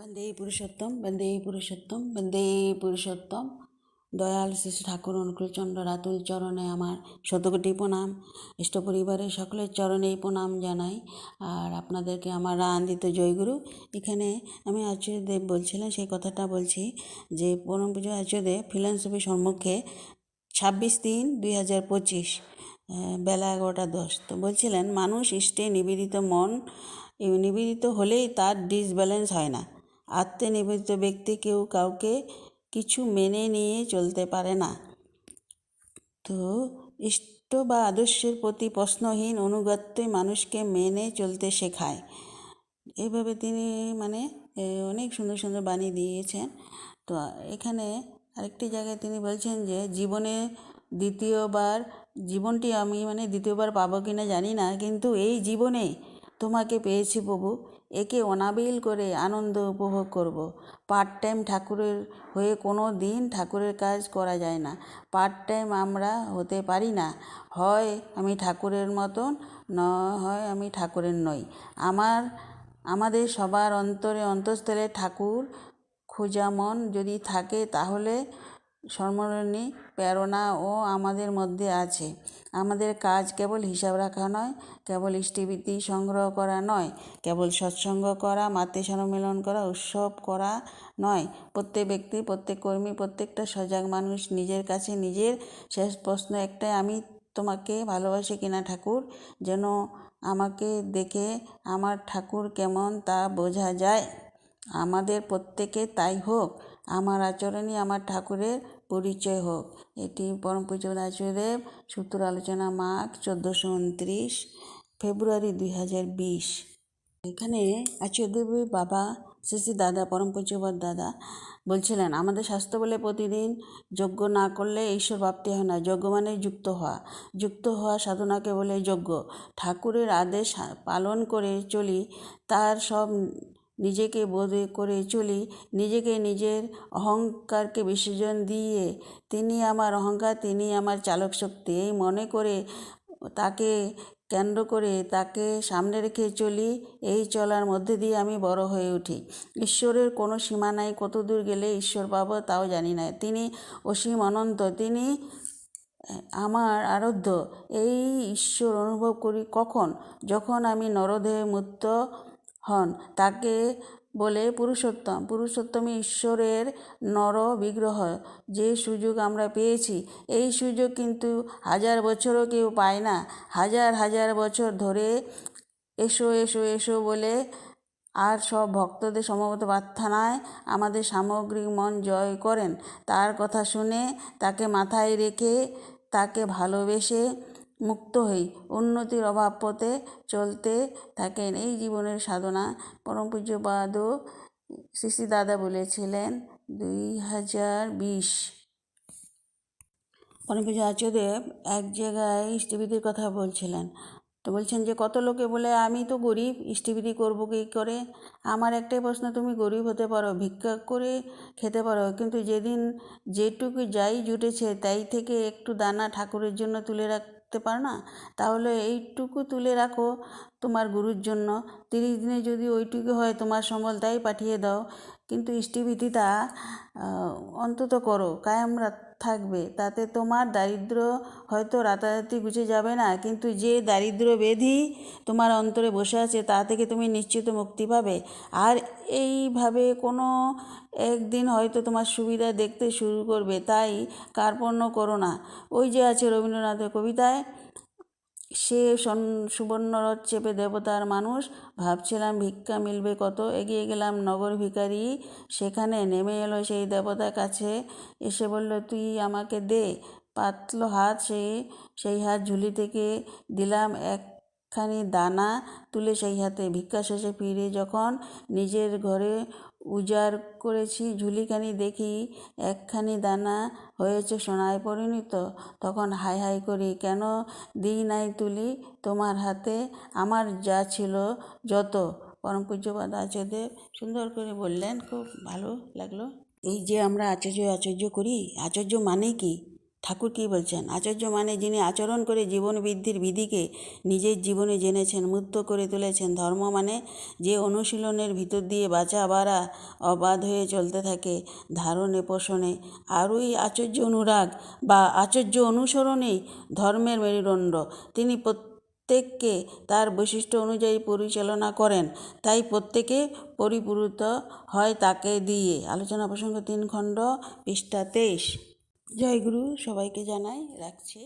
বন্দে পুরুষোত্তম বন্দে পুরুষোত্তম বন্দে পুরুষোত্তম। দয়াল শ্রী ঠাকুর, অনুকূলচন্দ্র রাতুল চরণে আমার শতকোটি প্রণাম। ইষ্ট পরিবারের সকলের চরণেই প্রণাম জানাই। আর আপনাদেরকে আমার আনন্দিত জয়গুরু। এখানে আমি আচার্যদেব বলছিলাম, সেই কথাটা বলছি যে পরম পুজো আচার্যদেব ফিলান্সফি সম্মুখে ছাব্বিশ তিন দুই হাজার পঁচিশ বেলা এগারোটা দশ। তো বলছিলেন, মানুষ ইষ্টে নিবেদিত মন, নিবেদিত হলেই তার ডিসব্যালেন্স হয় না। আত্মে নিবেদিত ব্যক্তি কেউ কাউকে কিছু মেনে নিয়ে চলতে পারে না। তো ইষ্ট বা আদর্শের প্রতি প্রশ্নহীন অনুগত্যই মানুষকে মেনে চলতে শেখায়। এইভাবে তিনি মানে অনেক সুন্দর সুন্দর বাণী দিয়েছেন। তো এখানে আরেকটি জায়গায় তিনি বলছেন যে, জীবনে দ্বিতীয়বার, জীবনটি আমি মানে দ্বিতীয়বার পাবো কি না জানি না, কিন্তু এই জীবনে তোমাকে পেয়েছি প্রভু একে অনাবিল করে আনন্দ উপভোগ করব। পার্ট টাইম ঠাকুরের হয়ে কোনো দিন ঠাকুরের কাজ করা যায় না। পার্ট টাইম আমরা হতে পারি না। হয় আমি ঠাকুরের মতন, ন হয় আমি ঠাকুরের নই। আমার, আমাদের সবার অন্তরে, অন্তঃস্থলে ঠাকুর খোঁজা মন যদি থাকে তাহলে স্মরণী প্রেরণা ও আমাদের মধ্যে আছে। আমাদের কাজ কেবল হিসাব রাখা নয়, কেবল ইষ্টিবৃত্তি সংগ্রহ করা নয়, কেবল সৎসঙ্গ করা, মাতৃ সম্মেলন করা, উৎসব করা নয়। প্রত্যেক ব্যক্তি, প্রত্যেক কর্মী, প্রত্যেকটা সজাগ মানুষ নিজের কাছে নিজের শেষ প্রশ্ন একটাই, আমি তোমাকে ভালোবাসি কিনা ঠাকুর? যেন আমাকে দেখে আমার ঠাকুর কেমন তা বোঝা যায়। আমাদের প্রত্যেকে তাই হোক। আমার আচরণই আমার ঠাকুরের পরিচয় হোক। এটি পরম পূজ্য আচার্যদেব সূত্র আলোচনা মাঘ চোদ্দোশো উনত্রিশ, ফেব্রুয়ারি দুই হাজার বিশ। এখানে আচার্যদেবের বাবা শ্রী শ্রী দাদা, পরম পূজ্যবাদ দাদা বলছিলেন, আমাদের স্বাস্থ্য বলে প্রতিদিন যজ্ঞ না করলে ঈশ্বর প্রাপ্তি হয় না। যজ্ঞ মানে যুক্ত হওয়া। যুক্ত হওয়া সাধনাকে বলে যজ্ঞ। ঠাকুরের আদেশ পালন করে চলি, তার সব নিজেকে বোধ করে চলি, নিজেকে নিজের অহংকারকে বিসর্জন দিয়ে তিনি আমার অহংকার, তিনি আমার চালক শক্তি। এই মনে করে তাকে কেন্দ্র করে তাকে সামনে রেখে চলি, এই চলার মধ্যে দিয়ে আমি বড় হয়ে উঠি। ঈশ্বরের কোনো সীমা নাই, কত দূর গেলে ঈশ্বর পাবো তাও জানি না। তিনি অসীম অনন্ত, তিনি আমার আরাধ্য। এই ঈশ্বর অনুভব করি কখন? যখন আমি নরদেহে মুক্ত হন। তাকে বলে, পুরুষোত্তম, পুরুষোত্তমই ঈশ্বরের নর বিগ্রহ যে সুযোগ আমরা পেয়েছি, এই সুযোগ কিন্তু হাজার বছরও কেউ পায় না। হাজার হাজার বছর ধরে এসো এসো এসো বলে আর সব ভক্তদের সমবেত প্রার্থনায় আমাদের সামগ্রিক মন জয় করেন। তার কথা শুনে তাকে মাথায় রেখে তাকে ভালোবেসে মুক্ত হই, উন্নতির অভাব পথে চলতে থাকেন। এই জীবনের সাধনা পরম পূজ্যপাদ শ্রী দাদা বলেছিলেন, দুই হাজার বিশ। পরম পূজ্য আচার্যদেব এক জায়গায় ইষ্টবিধির কথা বলছিলেন। তো বলছেন যে, কত লোকে বলে, আমি তো গরিব, ইষ্টবিধি করব কী করে? আমার একটাই প্রশ্ন, তুমি গরিব হতে পারো, ভিক্ষা করে খেতে পারো। কিন্তু যেদিন যেটুকু যাই জুটেছে, তাই থেকে একটু দানা ঠাকুরের জন্য তুলে রাখতে পারো না? তাহলে এইটুকু তুলে রাখো। তোমার গুরুর জন্য। তিরিশ দিনে যদি ওইটুকু হয়, তোমার সম্বল তাই পাঠিয়ে দাও। কিন্তু ইষ্টিবিধিটা অন্তত করো, কায়াম থাকবে। তাতে তোমার দারিদ্র হয়তো রাতারাতি গুছে যাবে না। কিন্তু যে দারিদ্র বেধি তোমার অন্তরে বসে আছে, তা থেকে তুমি নিশ্চিত মুক্তি পাবে। আর এইভাবে কোনো একদিন হয়তো তোমার সুবিধা দেখতে শুরু করবে। তাই কার্পণ্য করো না। ওই যে আছে রবীন্দ্রনাথের কবিতায় সে সুবর্ণরথ চেপে দেবতার মানুষ, ভাবছিলাম ভিক্ষা মিলবে কত? এগিয়ে গেলাম নগর ভিখারি। সেখানে নেমে এলো সেই দেবতার কাছে। এসে বলল, তুই আমাকে দে। পাতলো হাত সে, সেই হাত ঝুলি থেকে দিলাম একখানি দানা তুলে সেই হাতে। ভিক্ষা শেষে ফিরে যখন নিজের ঘরে উজাড় করেছি, ঝুলিখানি দেখি একখানি দানা হয়েছে সোনায় পরিণত। তখন হাই হাই করি, কেন দিই নাই তুলি? তোমার হাতে আমার যা ছিল যত। পরম পূজ্যপাদ আচার্যদেব সুন্দর করে বললেন, খুব ভালো লাগল। এই যে আমরা আচার্য আচার্য করি, আচার্য মানে কি? ঠাকুর কী বলছেন? আচার্য মানে যিনি আচরণ করে জীবন বৃদ্ধির বিধিকে নিজের জীবনে জেনেছেন, মুক্ত করে তুলেছেন। ধর্ম মানে যে অনুশীলনের ভিতর দিয়ে বাঁচা, বাড়া, অবাধ হয়ে চলতে থাকে, ধারণে, পোষণে। আরই আচার্য অনুরাগ বা আচার্য অনুসরণেই ধর্মের মেরুদণ্ড। তিনি প্রত্যেককে তার বৈশিষ্ট্য অনুযায়ী পরিচালনা করেন, তাই প্রত্যেকে পরিপূরিত হয় তাকে দিয়ে। আলোচনা প্রসঙ্গ তিন খণ্ড, পৃষ্ঠা তেইশ। জয় গুরু সবাইকে জানাই রাখছি।